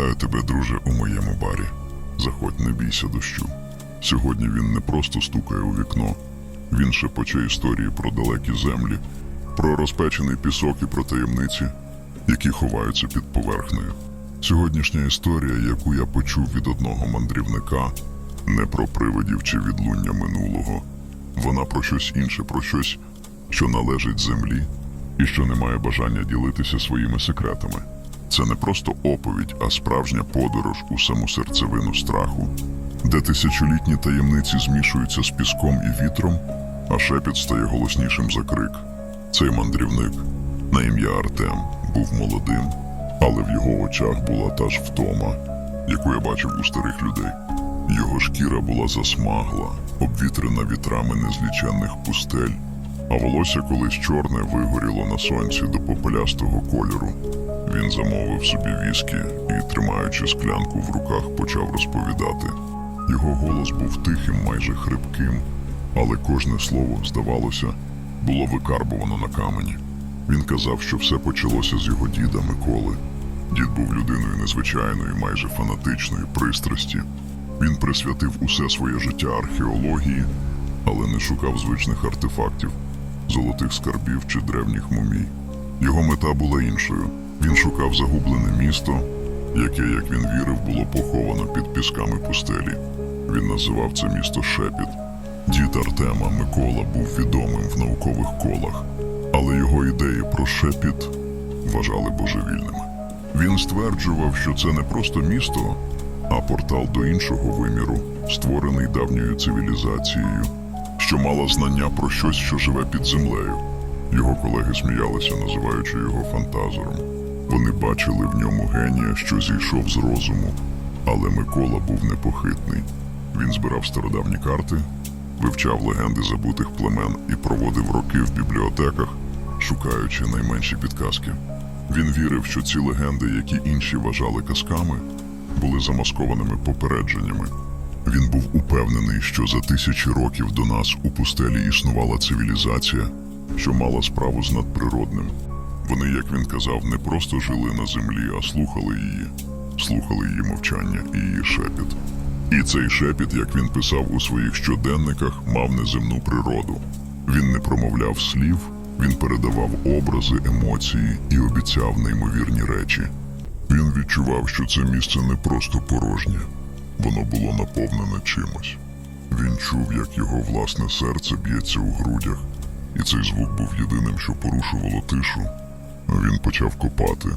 Вітаю тебе, друже, у моєму барі. Заходь, не бійся дощу. Сьогодні він не просто стукає у вікно, він шепоче історії про далекі землі, про розпечений пісок і про таємниці, які ховаються під поверхнею. Сьогоднішня історія, яку я почув від одного мандрівника, не про привидів чи відлуння минулого. Вона про щось інше, про щось, що належить землі і що не має бажання ділитися своїми секретами. Це не просто оповідь, а справжня подорож у саму серцевину страху, де тисячолітні таємниці змішуються з піском і вітром, а шепіт стає голоснішим за крик. Цей мандрівник на ім'я Артем був молодим, але в його очах була та ж втома, яку я бачив у старих людей. Його шкіра була засмагла, обвітрена вітрами незліченних пустель, а волосся колись чорне вигоріло на сонці до попелястого кольору. Він замовив собі віскі і, тримаючи склянку в руках, почав розповідати. Його голос був тихим, майже хрипким, але кожне слово, здавалося, було викарбувано на камені. Він казав, що все почалося з його діда Миколи. Дід був людиною незвичайної, майже фанатичної пристрасті. Він присвятив усе своє життя археології, але не шукав звичних артефактів, золотих скарбів чи древніх мумій. Його мета була іншою. Він шукав загублене місто, яке, як він вірив, було поховано під пісками пустелі. Він називав це місто Шепіт. Дід Артема Микола був відомим в наукових колах, але його ідеї про шепіт вважали божевільними. Він стверджував, що це не просто місто, а портал до іншого виміру, створений давньою цивілізацією, що мала знання про щось, що живе під землею. Його колеги сміялися, називаючи його фантазером. Вони бачили в ньому генія, що зійшов з розуму, але Микола був непохитний. Він збирав стародавні карти, вивчав легенди забутих племен і проводив роки в бібліотеках, шукаючи найменші підказки. Він вірив, що ці легенди, які інші вважали казками, були замаскованими попередженнями. Він був упевнений, що за тисячі років до нас у пустелі існувала цивілізація, що мала справу з надприродним. Вони, як він казав, не просто жили на землі, а слухали її, слухали її мовчання і її шепіт. І цей шепіт, як він писав у своїх щоденниках, мав неземну природу. Він не промовляв слів, він передавав образи, емоції і обіцяв неймовірні речі. Він відчував, що це місце не просто порожнє, воно було наповнене чимось. Він чув, як його власне серце б'ється у грудях, і цей звук був єдиним, що порушувало тишу. Він почав копати.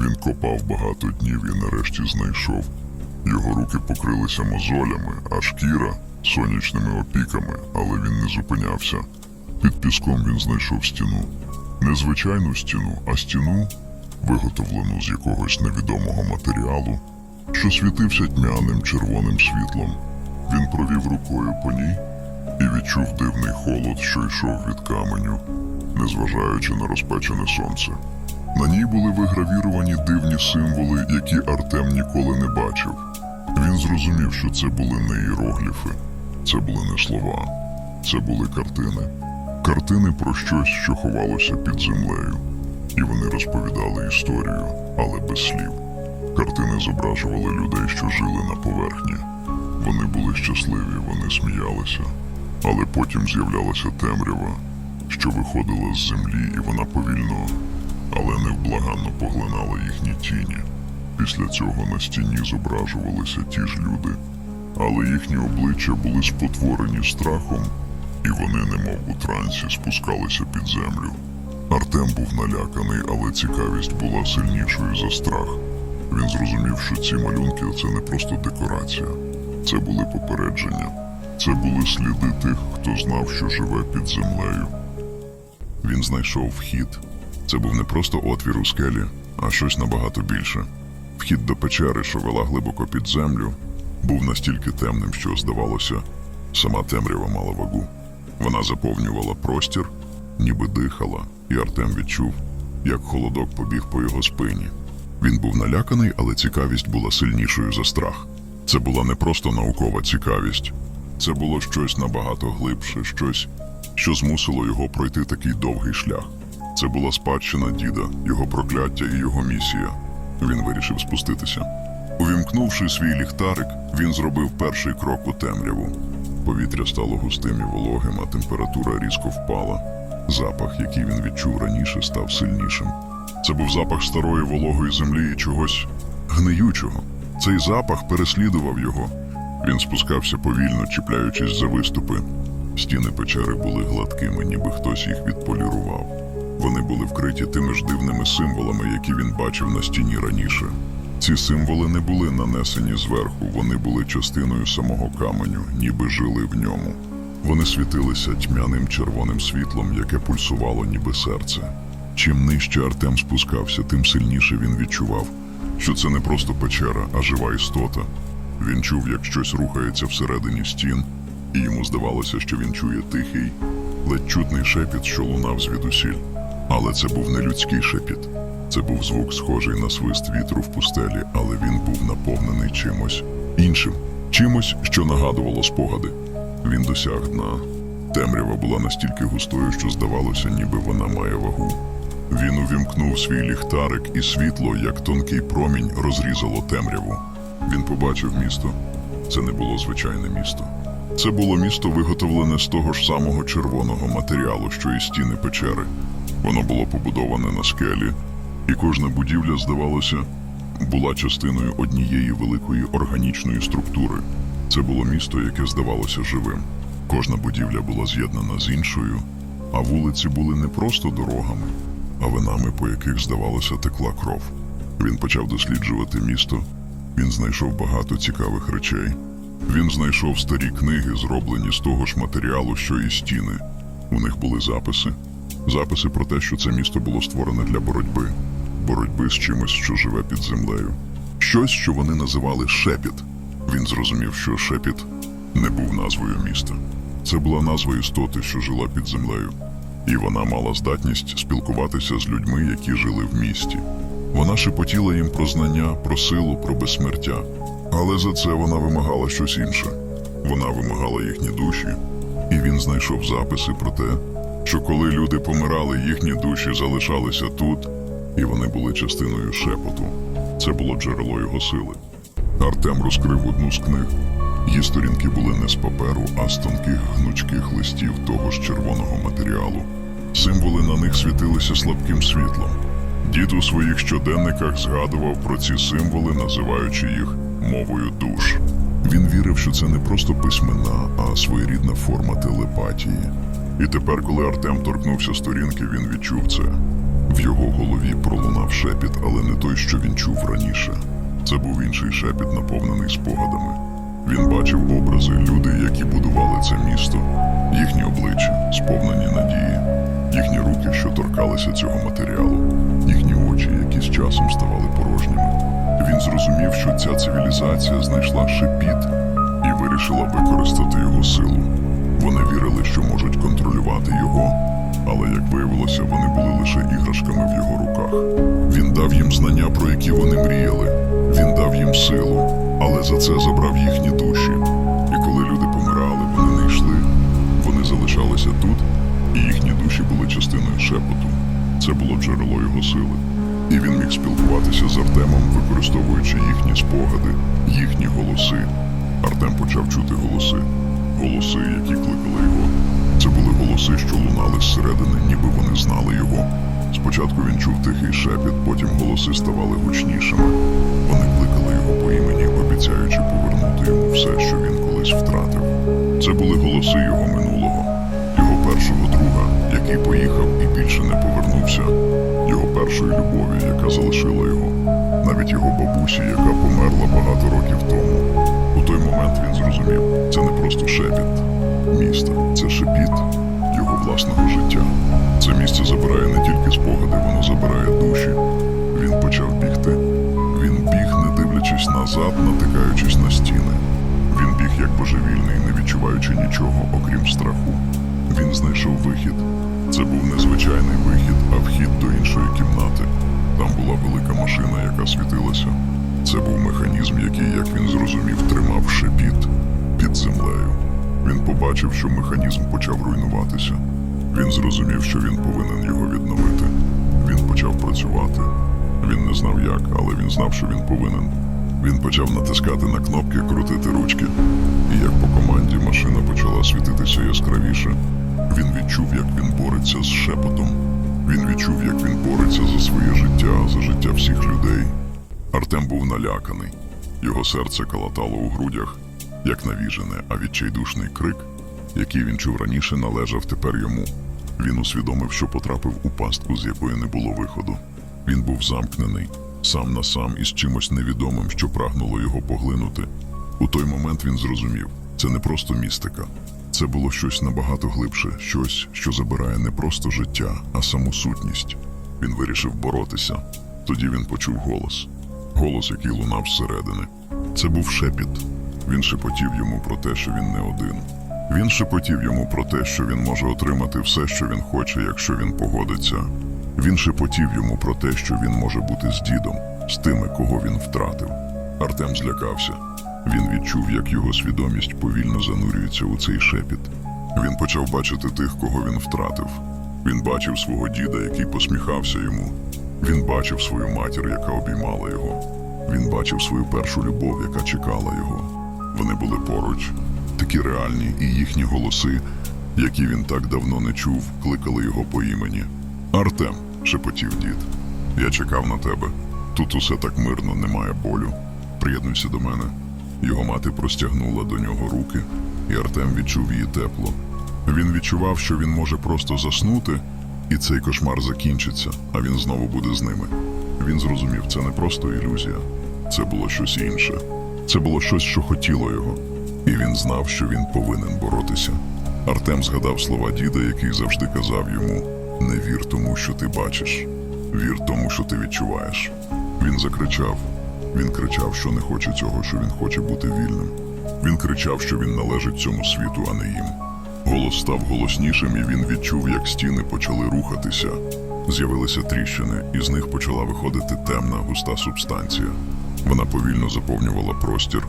Він копав багато днів і нарешті знайшов. Його руки покрилися мозолями, а шкіра сонячними опіками, але він не зупинявся. Під піском він знайшов стіну. Не звичайну стіну, а стіну, виготовлену з якогось невідомого матеріалу, що світився тьмяним червоним світлом. Він провів рукою по ній і відчув дивний холод, що йшов від каменю, незважаючи на розпечене сонце. На ній були вигравіровані дивні символи, які Артем ніколи не бачив. Він зрозумів, що це були не іерогліфи, це були не слова, це були картини. Картини про щось, що ховалося під землею. І вони розповідали історію, але без слів. Картини зображували людей, що жили на поверхні. Вони були щасливі, вони сміялися. Але потім з'являлася темрява, що виходила з землі, і вона повільно, але невблаганно поглинала їхні тіні. Після цього на стіні зображувалися ті ж люди, але їхні обличчя були спотворені страхом, і вони, немов у трансі, спускалися під землю. Артем був наляканий, але цікавість була сильнішою за страх. Він зрозумів, що ці малюнки це не просто декорація, це були попередження, це були сліди тих, хто знав, що живе під землею. Він знайшов вхід. Це був не просто отвір у скелі, а щось набагато більше. Вхід до печери, що вела глибоко під землю, був настільки темним, що, здавалося, сама темрява мала вагу. Вона заповнювала простір, ніби дихала, і Артем відчув, як холодок побіг по його спині. Він був наляканий, але цікавість була сильнішою за страх. Це була не просто наукова цікавість, це було щось набагато глибше, щось, що змусило його пройти такий довгий шлях. Це була спадщина діда, його прокляття і його місія. Він вирішив спуститися. Увімкнувши свій ліхтарик, він зробив перший крок у темряву. Повітря стало густим і вологим, а температура різко впала. Запах, який він відчув раніше, став сильнішим. Це був запах старої вологої землі і чогось гниючого. Цей запах переслідував його. Він спускався повільно, чіпляючись за виступи. Стіни печери були гладкими, ніби хтось їх відполірував. Вони були вкриті тими ж дивними символами, які він бачив на стіні раніше. Ці символи не були нанесені зверху, вони були частиною самого каменю, ніби жили в ньому. Вони світилися тьмяним червоним світлом, яке пульсувало, ніби серце. Чим нижче Артем спускався, тим сильніше він відчував, що це не просто печера, а жива істота. Він чув, як щось рухається всередині стін, і йому здавалося, що він чує тихий, ледь чутний шепіт, що лунав звідусіль. Але це був не людський шепіт. Це був звук, схожий на свист вітру в пустелі, але він був наповнений чимось іншим, чимось, що нагадувало спогади. Він досяг дна. Темрява була настільки густою, що здавалося, ніби вона має вагу. Він увімкнув свій ліхтарик, і світло, як тонкий промінь, розрізало темряву. Він побачив місто. Це не було звичайне місто. Це було місто, виготовлене з того ж самого червоного матеріалу, що і стіни печери. Воно було побудоване на скелі, і кожна будівля, здавалося, була частиною однієї великої органічної структури. Це було місто, яке здавалося живим. Кожна будівля була з'єднана з іншою, а вулиці були не просто дорогами, а винами, по яких, здавалося, текла кров. Він почав досліджувати місто. Він знайшов багато цікавих речей. Він знайшов старі книги, зроблені з того ж матеріалу, що і стіни. У них були записи. Записи про те, що це місто було створене для боротьби, боротьби з чимось, що живе під землею. Щось, що вони називали шепіт. Він зрозумів, що шепіт не був назвою міста. Це була назва істоти, що жила під землею, і вона мала здатність спілкуватися з людьми, які жили в місті. Вона шепотіла їм про знання, про силу, про безсмертя. Але за це вона вимагала щось інше. Вона вимагала їхні душі, і він знайшов записи про те, що коли люди помирали, їхні душі залишалися тут, і вони були частиною шепоту. Це було джерело його сили. Артем розкрив одну з книг. Її сторінки були не з паперу, а з тонких гнучких листів того ж червоного матеріалу. Символи на них світилися слабким світлом. Дід у своїх щоденниках згадував про ці символи, називаючи їх мовою душ. Він вірив, що це не просто письмена, а своєрідна форма телепатії. І тепер, коли Артем торкнувся сторінки, він відчув це. В його голові пролунав шепіт, але не той, що він чув раніше. Це був інший шепіт, наповнений спогадами. Він бачив образи, люди, які будували це місто, їхні обличчя, сповнені надії, їхні руки, що торкалися цього матеріалу, їхні очі, які з часом ставали порожніми. Він зрозумів, що ця цивілізація знайшла шепіт і вирішила використати його силу. Вони вірили, що можуть контролювати його, але як виявилося, вони були лише іграшками в його руках. Він дав їм знання, про які вони мріяли. Він дав їм силу, але за це забрав їхні душі. І коли люди помирали, вони не йшли. Вони залишалися тут, і їхні душі були частиною шепоту. Це було джерело його сили. І він міг спілкуватися з Артемом, використовуючи їхні спогади, їхні голоси. Артем почав чути голоси, голоси, які кликали його. Це були голоси, що лунали зсередини, ніби вони знали його. Спочатку він чув тихий шепіт, потім голоси ставали гучнішими. Вони кликали його по імені, обіцяючи повернути йому все, що він колись втратив. Це були голоси його минулого, його першого друга, який поїхав і більше не повернувся, першої любові, яка залишила його, навіть його бабусі, яка померла багато років тому. У той момент він зрозумів, це не просто шепіт міста, це шепіт його власного життя. Це місце забирає не тільки спогади, воно забирає душі. Він почав бігти. Він біг, не дивлячись назад, натикаючись на стіни. Він біг як божевільний, не відчуваючи нічого, окрім страху. Він знайшов вихід. Це був не звичайний вихід, а вхід до іншої кімнати. Там була велика машина, яка світилася. Це був механізм, який, як він зрозумів, тримав шепіт під землею. Він побачив, що механізм почав руйнуватися. Він зрозумів, що він повинен його відновити. Він почав працювати. Він не знав як, але він знав, що він повинен. Він почав натискати на кнопки, крутити ручки. І як по команді машина почала світитися яскравіше. Він відчув, як він бореться з шепотом. Він відчув, як він бореться за своє життя, за життя всіх людей. Артем був наляканий. Його серце калатало у грудях, як навіжене, а відчайдушний крик, який він чув раніше, належав тепер йому. Він усвідомив, що потрапив у пастку, з якої не було виходу. Він був замкнений, сам на сам із чимось невідомим, що прагнуло його поглинути. У той момент він зрозумів, це не просто містика. Це було щось набагато глибше, щось, що забирає не просто життя, а саму сутність. Він вирішив боротися. Тоді він почув голос. Голос, який лунав зсередини. Це був шепіт. Він шепотів йому про те, що він не один. Він шепотів йому про те, що він може отримати все, що він хоче, якщо він погодиться. Він шепотів йому про те, що він може бути з дідом, з тими, кого він втратив. Артем злякався. Він відчув, як його свідомість повільно занурюється у цей шепіт. Він почав бачити тих, кого він втратив. Він бачив свого діда, який посміхався йому. Він бачив свою матір, яка обіймала його. Він бачив свою першу любов, яка чекала його. Вони були поруч, такі реальні, і їхні голоси, які він так давно не чув, кликали його по імені. Артем, шепотів дід. Я чекав на тебе. Тут усе так мирно, немає болю. Приєднуйся до мене. Його мати простягнула до нього руки, і Артем відчув її тепло. Він відчував, що він може просто заснути, і цей кошмар закінчиться, а він знову буде з ними. Він зрозумів, це не просто ілюзія, це було щось інше. Це було щось, що хотіло його, і він знав, що він повинен боротися. Артем згадав слова діда, який завжди казав йому: не вір тому, що ти бачиш, вір тому, що ти відчуваєш. Він закричав. Він кричав, що не хоче цього, що він хоче бути вільним. Він кричав, що він належить цьому світу, а не їм. Голос став голоснішим, і він відчув, як стіни почали рухатися. З'явилися тріщини, і з них почала виходити темна, густа субстанція. Вона повільно заповнювала простір.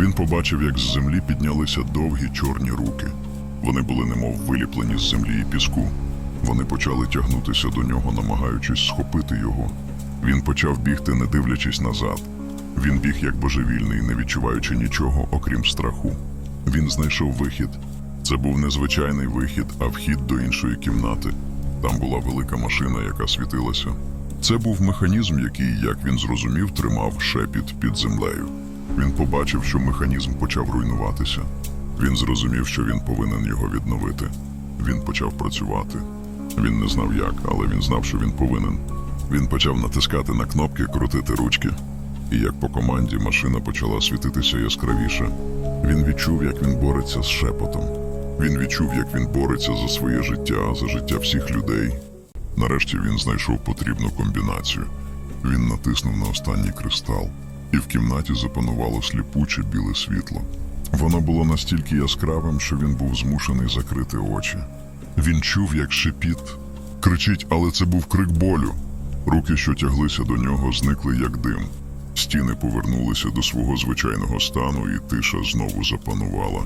Він побачив, як з землі піднялися довгі чорні руки. Вони були немов виліплені з землі і піску. Вони почали тягнутися до нього, намагаючись схопити його. Він почав бігти, не дивлячись назад. Він біг як божевільний, не відчуваючи нічого, окрім страху. Він знайшов вихід. Це був незвичайний вихід, а вхід до іншої кімнати. Там була велика машина, яка світилася. Це був механізм, який, як він зрозумів, тримав шепіт під землею. Він побачив, що механізм почав руйнуватися. Він зрозумів, що він повинен його відновити. Він почав працювати. Він не знав як, але він знав, що він повинен. Він почав натискати на кнопки, крутити ручки. І як по команді машина почала світитися яскравіше. Він відчув, як він бореться з шепотом. Він відчув, як він бореться за своє життя, за життя всіх людей. Нарешті він знайшов потрібну комбінацію. Він натиснув на останній кристал, і в кімнаті запанувало сліпуче біле світло. Воно було настільки яскравим, що він був змушений закрити очі. Він чув, як шепіт кричить, але це був крик болю. Руки, що тяглися до нього, зникли як дим. Стіни повернулися до свого звичайного стану, і тиша знову запанувала.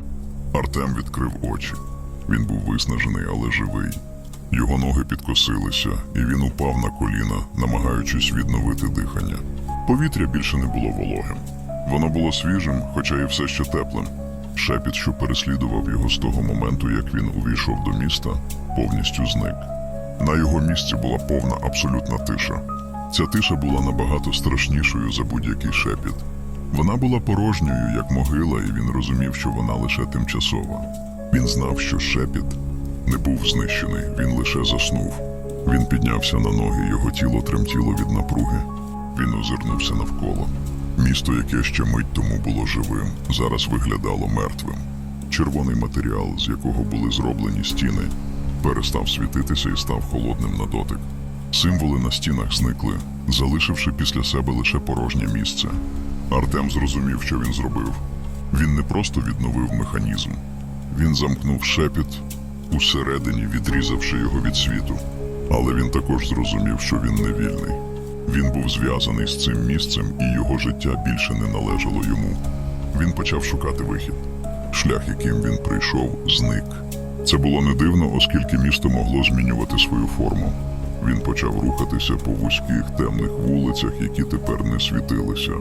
Артем відкрив очі. Він був виснажений, але живий. Його ноги підкосилися, і він упав на коліна, намагаючись відновити дихання. Повітря більше не було вологим. Воно було свіжим, хоча і все ще теплим. Шепіт, що переслідував його з того моменту, як він увійшов до міста, повністю зник. На його місці була повна абсолютна тиша. Ця тиша була набагато страшнішою за будь-який шепіт. Вона була порожньою, як могила, і він розумів, що вона лише тимчасова. Він знав, що шепіт не був знищений, він лише заснув. Він піднявся на ноги, його тіло тремтіло від напруги. Він озирнувся навколо. Місто, яке ще мить тому було живим, зараз виглядало мертвим. Червоний матеріал, з якого були зроблені стіни, перестав світитися і став холодним на дотик. Символи на стінах зникли, залишивши після себе лише порожнє місце. Артем зрозумів, що він зробив. Він не просто відновив механізм, він замкнув шепіт усередині, відрізавши його від світу. Але він також зрозумів, що він не вільний. Він був зв'язаний з цим місцем, і його життя більше не належало йому. Він почав шукати вихід. Шлях, яким він прийшов, зник. Це було не дивно, оскільки місто могло змінювати свою форму. Він почав рухатися по вузьких темних вулицях, які тепер не світилися.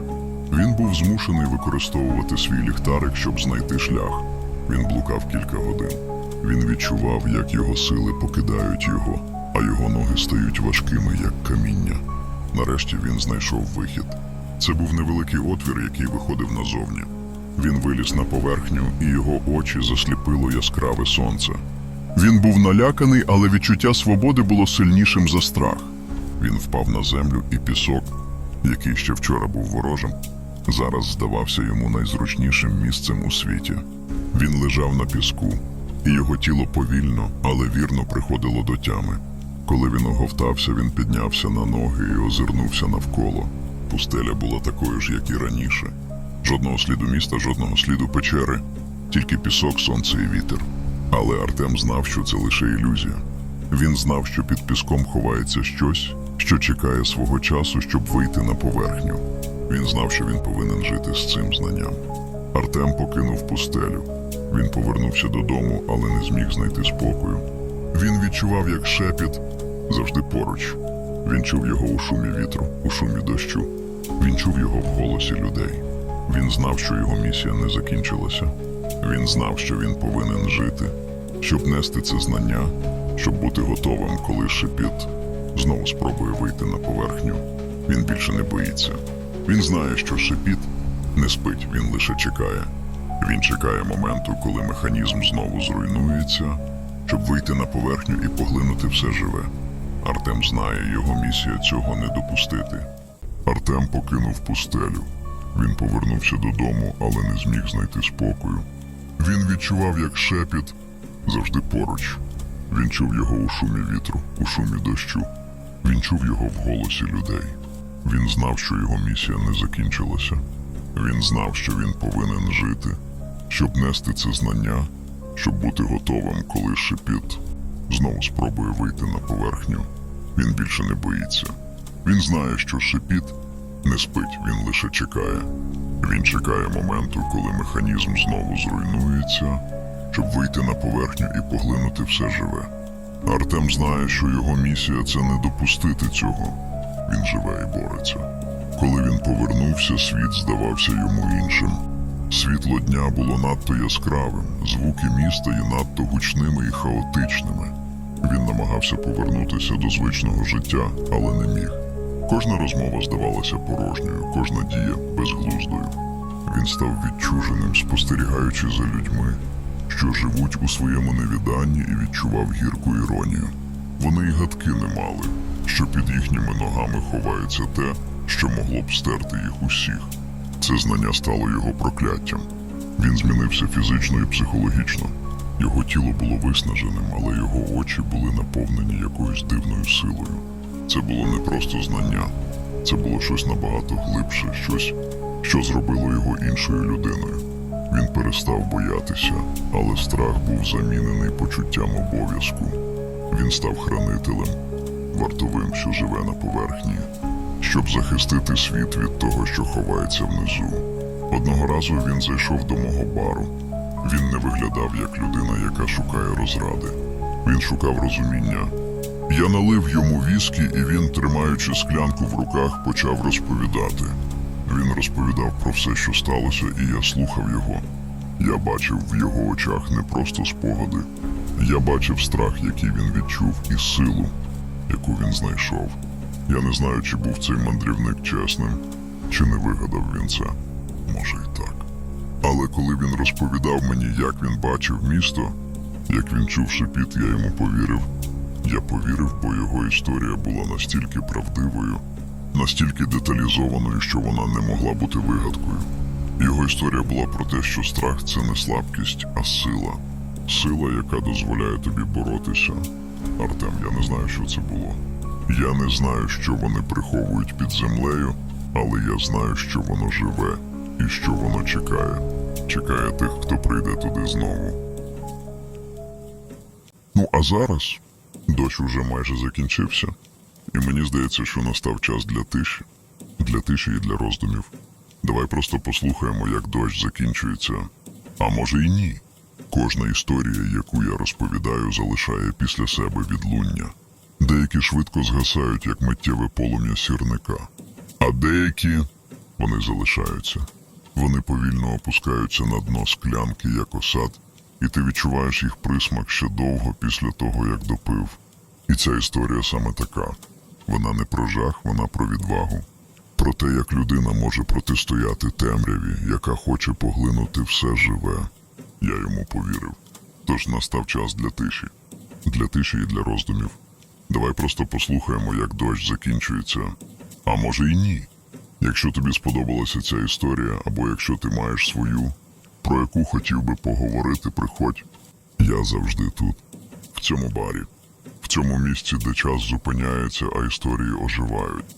Він був змушений використовувати свій ліхтарик, щоб знайти шлях. Він блукав кілька годин. Він відчував, як його сили покидають його, а його ноги стають важкими, як каміння. Нарешті він знайшов вихід. Це був невеликий отвір, який виходив назовні. Він виліз на поверхню, і його очі засліпило яскраве сонце. Він був наляканий, але відчуття свободи було сильнішим за страх. Він впав на землю, і пісок, який ще вчора був ворожим, зараз здавався йому найзручнішим місцем у світі. Він лежав на піску, і його тіло повільно, але вірно приходило до тями. Коли він оговтався, він піднявся на ноги і озирнувся навколо. Пустеля була такою ж, як і раніше. Жодного сліду міста, жодного сліду печери, тільки пісок, сонце і вітер. Але Артем знав, що це лише ілюзія. Він знав, що під піском ховається щось, що чекає свого часу, щоб вийти на поверхню. Він знав, що він повинен жити з цим знанням. Артем покинув пустелю. Він повернувся додому, але не зміг знайти спокою. Він відчував, як шепіт завжди поруч. Він чув його у шумі вітру, у шумі дощу. Він чув його в голосі людей. Він знав, що його місія не закінчилася. Він знав, що він повинен жити, щоб нести це знання, щоб бути готовим, коли шепіт знову спробує вийти на поверхню. Він більше не боїться. Він знає, що шепіт не спить, він лише чекає. Він чекає моменту, коли механізм знову зруйнується, щоб вийти на поверхню і поглинути все живе. Артем знає, його місія цього не допустити. Артем покинув пустелю. Він повернувся додому, але не зміг знайти спокою. Він відчував, як шепіт завжди поруч. Він чув його у шумі вітру, у шумі дощу. Він чув його в голосі людей. Він знав, що його місія не закінчилася. Він знав, що він повинен жити, щоб нести це знання, щоб бути готовим, коли шепіт знову спробує вийти на поверхню. Він більше не боїться. Він знає, що шепіт не спить, він лише чекає. Він чекає моменту, коли механізм знову зруйнується, щоб вийти на поверхню і поглинути все живе. Артем знає, що його місія це не допустити цього. Він живе і бореться. Коли він повернувся, світ здавався йому іншим. Світло дня було надто яскравим, звуки міста є надто гучними і хаотичними. Він намагався повернутися до звичного життя, але не міг. Кожна розмова здавалася порожньою, кожна дія безглуздою. Він став відчуженим, спостерігаючи за людьми, що живуть у своєму невіданні і відчував гірку іронію. Вони й гадки не мали, що під їхніми ногами ховається те, що могло б стерти їх усіх. Це знання стало його прокляттям. Він змінився фізично і психологічно. Його тіло було виснаженим, але його очі були наповнені якоюсь дивною силою. Це було не просто знання, це було щось набагато глибше, щось, що зробило його іншою людиною. Він перестав боятися, але страх був замінений почуттям обов'язку. Він став хранителем, вартовим, що живе на поверхні, щоб захистити світ від того, що ховається внизу. Одного разу він зайшов до мого бару. Він не виглядав як людина, яка шукає розради. Він шукав розуміння. Я налив йому віскі, і він, тримаючи склянку в руках, почав розповідати. Він розповідав про все, що сталося, і я слухав його. Я бачив в його очах не просто спогади. Я бачив страх, який він відчув, і силу, яку він знайшов. Я не знаю, чи був цей мандрівник чесним, чи не вигадав він це. Може і так. Але коли він розповідав мені, як він бачив місто, як він чув шепіт, я йому повірив. Я повірив, бо його історія була настільки правдивою, настільки деталізованою, що вона не могла бути вигадкою. Його історія була про те, що страх це не слабкість, а сила. Сила, яка дозволяє тобі боротися. Артем, я не знаю, що це було. Я не знаю, що вони приховують під землею, але я знаю, що воно живе і що воно чекає. Чекає тих, хто прийде туди знову. Ну, а зараз дощ уже майже закінчився, і мені здається, що настав час для тиші, для тиші і для роздумів. Давай просто послухаємо, як дощ закінчується. А може і ні. Кожна історія, яку я розповідаю, залишає після себе відлуння. Деякі швидко згасають, як миттєве полум'я сірника, а деякі вони залишаються. Вони повільно опускаються на дно склянки, як осад, і ти відчуваєш їх присмак ще довго після того, як допив. І ця історія саме така. Вона не про жах, вона про відвагу. Про те, як людина може протистояти темряві, яка хоче поглинути все живе. Я йому повірив. Тож настав час для тиші. Для тиші і для роздумів. Давай просто послухаємо, як дощ закінчується. А може і ні. Якщо тобі сподобалася ця історія, або якщо ти маєш свою, про яку хотів би поговорити, приходь. Я завжди тут, в цьому барі, в цьому місці, де час зупиняється, а історії оживають.